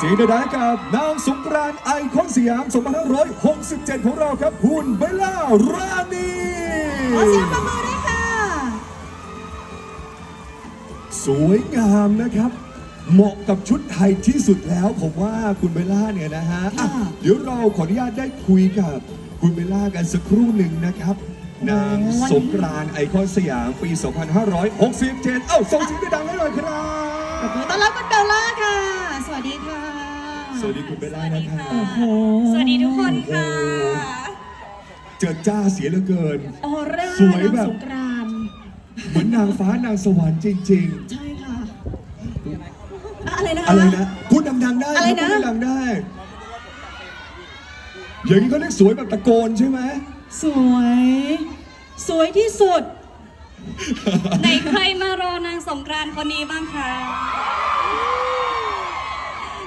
อเสียงดังๆให้กับนางสงกรานต์ไอคอนสยาม 2567 ของเราครับ คุณเบลล่ารานีขอเสียงประมือด้วยค่ะ สวยงามนะครับ เหมาะกับชุดไทยที่สุดแล้ว ผมว่าคุณเบลล่าเนี่ยนะฮะอะค่ะ เดี๋ยวเราขออนุญาตได้คุยกับคุณเบลล่ากันสักครู่หนึ่งนะครับ นางสงกรานต์ไอคอนสยามปี 2567 เอ้าส่งเสียงดังๆให้หน่อยครับ ปรบมือต้อนรับคุณเบลล่าค่ะ สวัสดีค่ะ สวัสดีคุณเบลล่านะครับโอ้โห สวัสดีทุกคนค่ะ เจิดจ้าเสียเหลือเกิน ออร่าสวยแบบ นางสงกรานต์เหมือนนางฟ้านางสวรรค์จริง ใช่ค่ะอะอะไรนะๆ คะ อะไรนะ พูดดังๆได้อะไรนะ พูดดังๆได้ อย่างนี้เขาเรียกสวยแบบตะโกนใช่ไหมสวย สวยที่สุด ไหนใครมารอนางสงกรานต์คนนี้บ้างคะขอบ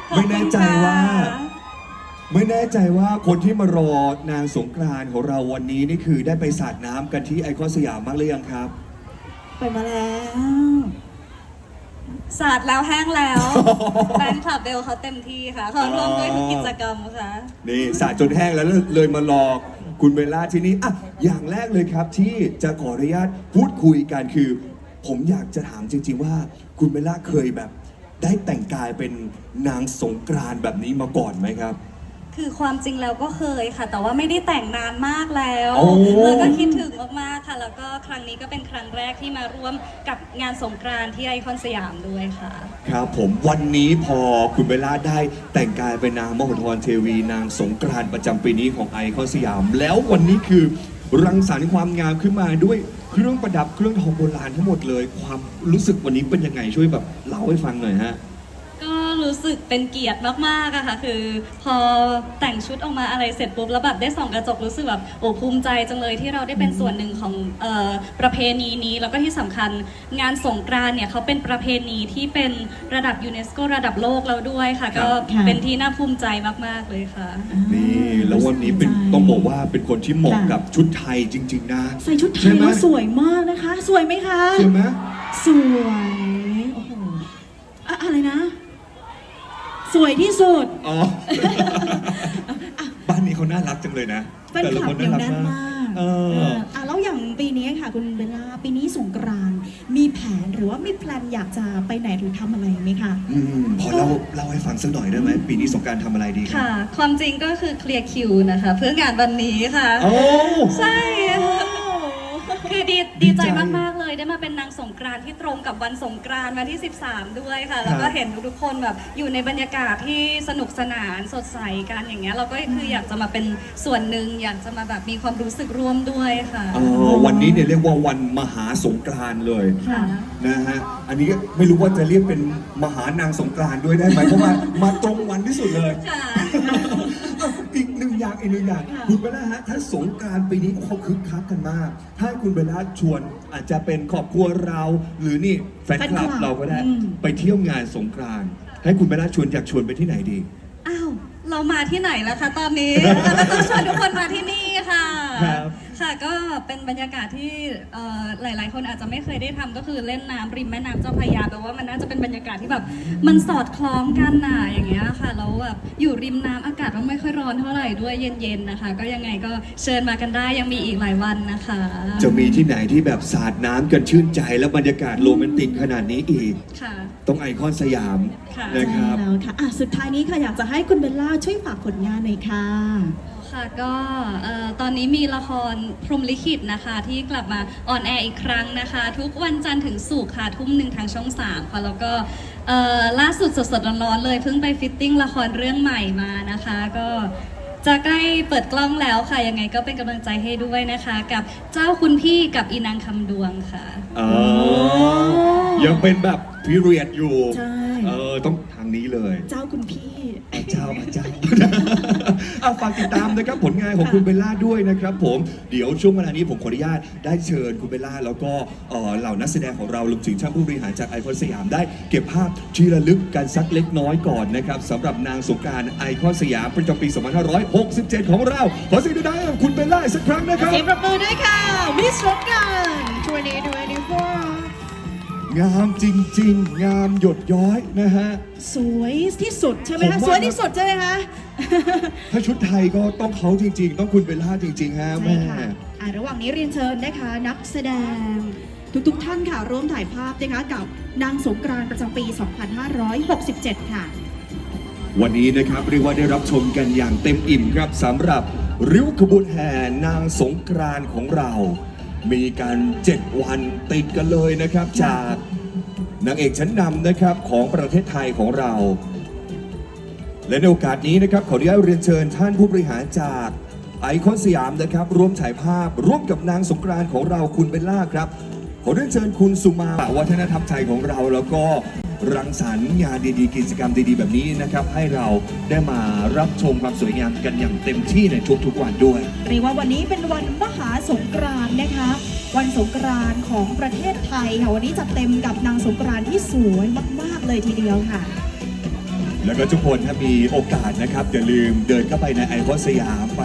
ไม่คุณแน่ใจว่าค่ะไม่แน่ใจว่าคนที่มารอนางสงกรานต์ของเราวันนี้นี่คือได้ไปสาดน้ำกันที่ไอคอนสยามบ้างหรือยังครับ ไปมาแล้วสาดแล้วแห้งแล้วแฟนคลับเบลเขาเต็มที่ค่ะเขาร่วมด้วยทุกกิจกรรมค่ะนี่สาดจนแห้งแล้วเลยมารอคุณเบลล่าที่นี่อะอย่างแรกเลยครับที่จะขออนุญาตพูดคุยกันคือ ผมอยากจะถามจริงๆว่า คุณเบลล่าเคยแบบ ได้แต่งกายเป็นนางสงกรานต์แบบนี้มาก่อนไหมครับ คือความจริงแล้วก็เคยค่ะ แต่ว่าไม่ได้แต่งนานมากแล้วโอ้ แล้วก็คิดถึงมากๆค่ะ แล้วก็ครั้งนี้ก็เป็นครั้งแรกที่มาร่วมกับงานสงกรานต์ที่ไอคอนสยามด้วยค่ะ ครับผมวันนี้พอคุณเบลล่าได้แต่งกายเป็นนางมโหธรเทวี นางสงกรานต์ประจำปีนี้ของไอคอนสยาม แล้ววันนี้คือ รังสรรค์ความงามขึ้นมาด้วยเครื่องประดับเครื่องทองโบราณทั้งหมดเลย ความรู้สึกวันนี้เป็นยังไงช่วยแบบเล่าให้ฟังหน่อยฮะ รู้สึกเป็นเกียรติมากๆอะค่ะ คือ พอแต่งชุดออกมาอะไรเสร็จปุ๊บแล้วแบบได้ส่องกระจกรู้สึกแบบโอ้ภูมิใจจังเลยที่เราได้เป็นส่วนหนึ่งของเออประเพณีนี้แล้วก็ที่สำคัญงานสงกรานต์เนี่ยเขาเป็นประเพณีที่เป็นระดับยูเนสโกระดับโลกแล้วด้วยค่ะครับก็ค่ะเป็นที่น่าภูมิใจมากๆเลยค่ะนี่แล้ววันนี้เป็นต้องบอกว่าเป็นคนที่เหมาะกับชุดไทยจริง ๆ นะ ใส่ชุดไทใช่ยไหมแล้วสวยมากนะคะ สวยไหมคะใช่ไหมสวยโอ้โหอะอะไรนะ สวยที่สุด อ๋อ บ้านนี้เขาน่ารักจังเลยนะ แฟนคลับเหนียวแน่นมากเอเออ ออะแล้วอย่างปีนี้ค่ะ คุณเบลล่าปีนี้สงกรานต์มีแผนหรือว่ามีแพลนอยากจะไปไหนหรือทำอะไรไหมคะ อืมพอเล่าเล่าให้ฟังสักหน่อยได้ไหมปีนี้สงกรารทำอะไรดีครับค่ะ ความจริงก็คือเคลียร์คิวนะคะ เพื่องานวันนี้ค่ะ โอ้ ใช่ ค่ะคือดีดีดีใจใจมากๆเลย ได้มาเป็นนางสงกรานต์ที่ตรงกับวันสงกรานต์วันที่ 13 ด้วยค่ะ แล้วคก็รับเห็นทุกๆคนแบบอยู่ในบรรยากาศที่สนุกสนานสดใสกันอย่างเงี้ยเราก็คืออยากจะมาเป็นส่วนหนึ่งอยากจะมาแบบมีความรู้สึกร่วมด้วยค่ะเออวันนี้เนี่ยเรียกว่าวันมหาสงกรานต์เลยค่ะ นะฮะอันนี้ก็ไม่รู้ว่าจะเรียกเป็นมหานางสงกรานต์ด้วยได้ไหมเพราะว่ามาตรงวันที่สุดเลย ค่ะอะอีกหนึ่ง อย่างอีกหนึ่งอย่างค่ะคุณเบลล่าฮะถ้าสงกรารปีนี้เขาคึกคักกันมาก ถ้าคุณเบลล่าชวนอาจจะเป็นครอบครัวเรา หรือนี่แฟนคลับเราก็ได้ อืม ไปเที่ยวงานสงกรานต์ให้คุณเบลล่าชวนอยากชวนไปที่ไหนดี อ้าว เรามาที่ไหนแล้วคะตอนนี้ เราก็ต้องชวนทุกคนมาที่นี่ค่ะ ครับ ค่ะก็เป็นบรรยากาศที่เอ่อหลาย ๆ คนอาจจะไม่เคยได้ทำก็คือเล่นน้ำริมแม่น้ำเจ้าพระยาแปลว่ามันน่าจะเป็นบรรยากาศที่แบบมันสอดคล้องกันน่ะอย่างเงี้ยค่ะแล้วแบบอยู่ริมน้ำอากาศก็ไม่ค่อยร้อนเท่าไหร่ด้วยเย็น ๆ นะคะ ก็ยังไงก็เชิญมากันได้ยังมีอีกหลายวันนะคะ จะมีที่ไหนที่แบบสาดน้ำกันชื่นใจและบรรยากาศโรแมนติกขนาดนี้อีก ค่ะต้องไอคอนสยามค่ะ นะคใช่รับ แล้วค่ะอะสุดท้ายนี้ค่ะอยากจะให้คุณเบลล่าช่วยฝากผลงานหน่อยค่ะ ค่ะก็เอ่อตอนนี้มีละครพรหมลิขิตนะคะที่กลับมาออนแอร์อีกครั้งนะคะ ทุกวันจันทร์ถึงศุกร์ค่ะ ทุ่มหนึ่งทางช่อง 3 ค่ะ แล้วก็เอ่อล่าสุดสดๆร้อนๆเลย เพิ่งไปฟิตติ้งละครเรื่องใหม่มานะคะ ก็จะใกล้เปิดกล้องแล้วค่ะ ยังไงก็เป็นกำลังใจให้ด้วยนะคะ กับเจ้าคุณพี่กับอีนางคำดวงค่ะอ๋อยังเป็นแบบพีเรียดอยู่ ใช่ เออ ต้องทางนี้เลย เจ้าคุณพี่ พระเจ้าพระเจ้าเอาฝากติดตามนะครับผลงานของคุณเบลล่าด้วยนะครับผมเดี๋ยวช่วงเวลานี้ผมขออนุญาตได้เชิญคุณเบลล่าแล้วก็เอ่อเหล่านักแสดงของเรารวมถึงช่างผู้บริหารจากไอคอนสยามได้เก็บภาพที่ระลึกกันสักเล็กน้อยก่อนนะครับสำหรับนางสงกรารไอคอนสยามประจำปี 2567 ของเรา ขอเสียงดังๆให้กับคุณเบลล่าอีกสักครั้งนะครับ เสียงปรบมือด้วยค่ะมิสสงกราร2024 งามจริง ๆ งามหยดย้อยนะฮะ สวยที่สุดใช่ไหมผมคะว่า สวยที่สุดใช่ไหมคะ ถ้าชุดไทยก็ต้องเขาจริง ๆ ต้องคุณเบลล่าจริง ๆ ฮะใช่แม่ ค่ะอ่าระหว่างนี้เรียนเชิญนะคะ นักแสดง ทุกๆท่านค่ะ ร่วมถ่ายภาพนะคะกับนางสงกรานต์ประจำปี 2567 ค่ะ วันนี้นะครับเรียกว่าได้รับชมกันอย่างเต็มอิ่มครับสำหรับริ้วขบวนแห่นางสงกรานต์ของเรา มีการ 7 วันติดกันเลยนะครับ จากนางเอกชั้นนำนะครับของประเทศไทยของเรา และในโอกาสนี้นะครับขออนุญาตเรียนเชิญท่านผู้บริหารจากไอคอนสยามนะครับร่วมถ่ายภาพร่วมกับนางสงกรานต์ของเราคุณเบลล่าครับ ขอเรียนเชิญคุณสุมาวัฒนธรรมไทยของเรา แล้วก็ รังสรรค์งานดีๆ กิจกรรมดีๆ แบบนี้นะครับ ให้เราได้มารับชมความสวยงามกันอย่างเต็มที่ในทุกๆวันด้วย เรียกว่าวันนี้เป็นวันมหาสงกรานต์นะคะ วันสงกรานต์ของประเทศไทยค่ะวันนี้จัดเต็มกับนางสงกรานต์ที่สวยมากๆเลยทีเดียวค่ะแล้วก็ทุกคนถ้ามีโอกาสนะครับอย่าลืมเดินเข้าไปในไอคอนสยามไป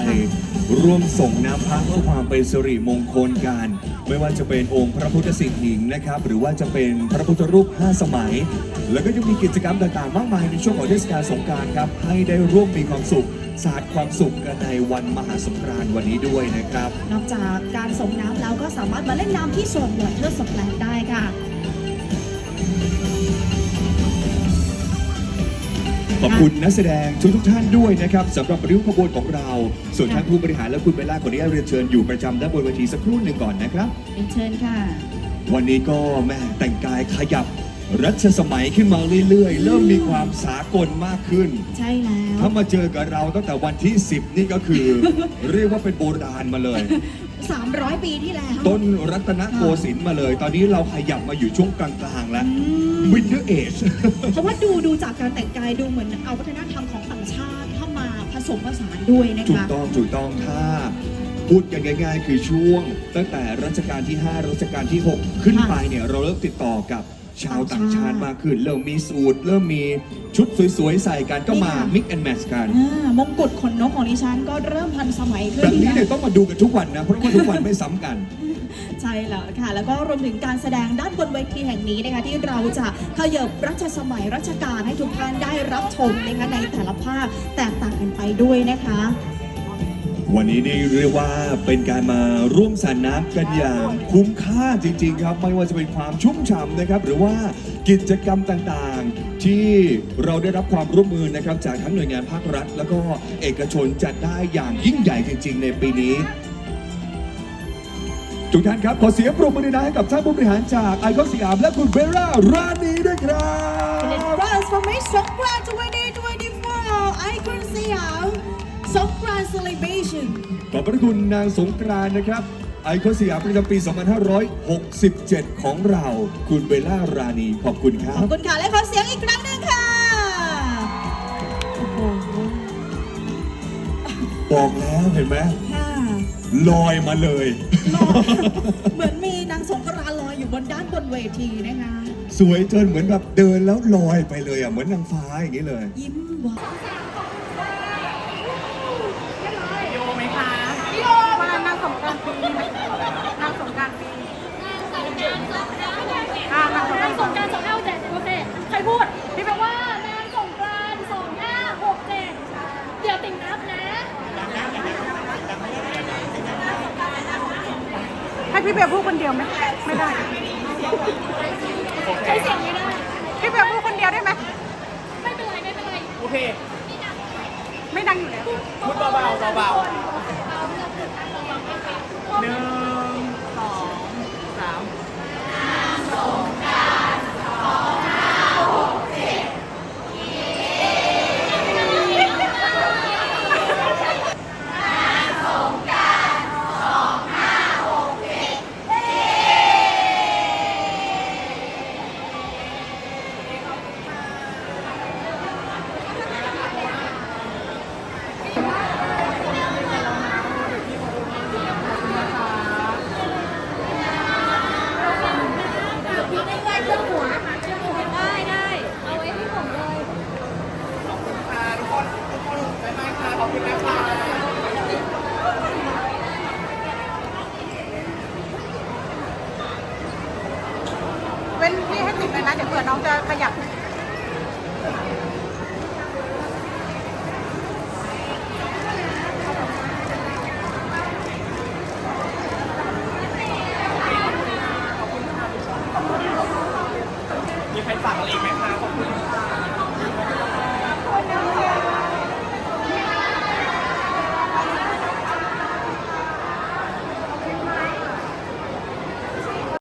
ร่วมส่งน้ำพระเพื่อความเป็นสิริมงคลกัน ไม่ว่าจะเป็นองค์พระพุทธสิหิงค์นะครับ หรือว่าจะเป็นพระพุทธรูป 5 สมัย แล้วก็ยังมีกิจกรรมต่างๆ มากมายในช่วงของเทศกาลสงกรานครับ ให้ได้ร่วมมีความสุข สาดความสุขกันในวันมหาสงกรานต์วันนี้ด้วยนะครับ นอกจากการส่งน้ำแล้วก็สามารถมาเล่นน้ำที่สวนวอเทอร์สแปลนได้ค่ะ ขอบคุณนักแสดงทุกทุกๆท่านด้วยนะครับสำหรับริ้วขบวนของเรา ส่วนท่านผู้บริหารและคุณเบลล่าขออนุญาตเรียนเชิญอยู่ประจำด้านบนเวทีสักครู่หนึ่งก่อนนะครับ เป็นเชิญค่ะ วันนี้ก็แม่แต่งกายขยับรัชสมัยขึ้นมาเรื่อยๆ เริ่มมีความสากลมากขึ้น ใช่แล้ว ถ้ามาเจอกับเราตั้งแต่วันที่ 10 นี่ก็คือ เรียกว่าเป็นโบราณมาเลย 300 ปีที่แล้ว ต้นรัตนโกสินทร์มาเลย ตอนนี้เราขยับมาอยู่ช่วงกลางๆแล้ว อืมวินเทอร์เอจเพราะว่าดูดูจากการแต่งกายดูเหมือนเอาวัฒนธรรมของต่างชาติเข้ามาผสมผสานด้วยนะถูกคะ ต้องถูกต้องถ้าพูดกันง่าย ๆ คือช่วง ตั้งแต่รัชกาลที่ 5 รัชกาลที่ 6 ขึ้นไปเนี่ยเราเริ่มติดต่อกับ ชาวต่างชาติมากขึ้น เริ่มมีสูตร เริ่มมีชุดสวยๆ ใส่กันก็มา mix and match กัน อ่ามงกุฎขนนกของดิฉันก็เริ่มทันสมัยขึ้นแบบนี้นะเนี่ยต้องมาดูกันทุกวันนะ เพราะว่าทุกวันไม่ซ้ำกัน ใช่แล้วค่ะ แล้วก็รวมถึงการแสดงด้านบนเวทีแห่งนี้นะคะที่เราจะขยับรัชสมัยรัชกาลให้ทุกท่านได้รับชมนะคะในแต่ละภาคแตกต่างกันไปด้วยนะคะ วันนี้นี่เรียกว่าเป็นการมาร่วมสาดน้ำกันอย่างคุ้มค่าจริงๆครับ ไม่ว่าจะเป็นความชุ่มฉ่ำนะครับ หรือว่ากิจกรรมต่างๆ ที่เราได้รับความร่วมมือนะครับ จากทั้งหน่วยงานภาครัฐ แล้วก็เอกชนจัดได้อย่างยิ่งใหญ่จริง ๆ ในปีนี้ ทุกท่านครับ ขอเสียงปรบมือดังๆให้กับท่านผู้บริหารจากไอคอนสยามและคุณเบลล่ารานีด้วยครับ Transformation ส สงกรานต์ Celebration ขอบพระคุณนางสงกรานต์นะครับ ไอคอนสยามประจำปี 2567 ของเรา คุณเบลล่ารานีขอบคุณครัขอบบ คุณค่ะ และขอเสียงอีกครั้งหนึ่งค่ะ โอ้โหบอกแล้วเห็นไหมค่ะลอยมาเลยหล่อเหมือนมีนางสงกรานต์ลอยอยู่บนด้านบนเวทีนะคะ สวยจนเหมือนแบบเดินแล้วลอยไปเลยอะเหมือนนางฟ้าอย่างนี้เลย ยิ้มหวาน โยไหมคะโยวันนั้นนางสงกรารปีนางสงกรารปีอ่านางสงกราร นางสงกรารสองห้าหกเจ็ดโอเคใครพูด พี่แปลว่านางสงกรานสองห้าหกเจ็ดเดี๋ยวติ่งนับนะ ให้ พี่เบียร์พูดคนเดียวไหมไม่ได้ใช้เสียงไม่ได้ พี่เบียร์พูดคนเดียวได้ไหมไม่เป็นไรไม่เป็นไรโอเค ไม่ดังอยู่แล้ว พูดเบาๆเบาๆหนึ่ง